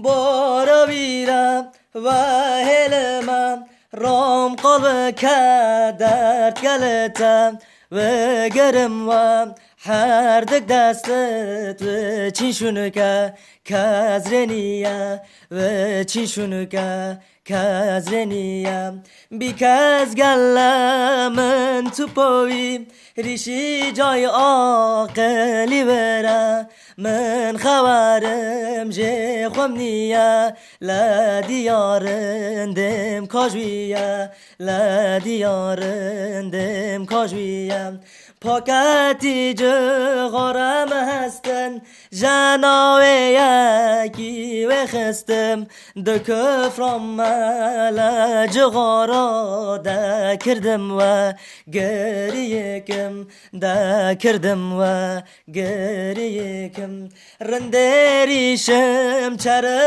بارا بیرم و هلمم رام قلب که درد گلتم و گرم و هر دک دستت و چین شونو که کزرنیه و چین شونو که کزرنیه بی کز گلمن تو پاوی ریشی جای عاقلی بره من خبرم جه خوم نیه لدیارندم کاجویه لدیارندم کاجویه پاکتی جغارم هستن جناوی یکی و خستم دو کفرم ملا جغارا دا کردم و گریکم دا کردم و گریکم رندریشم چرا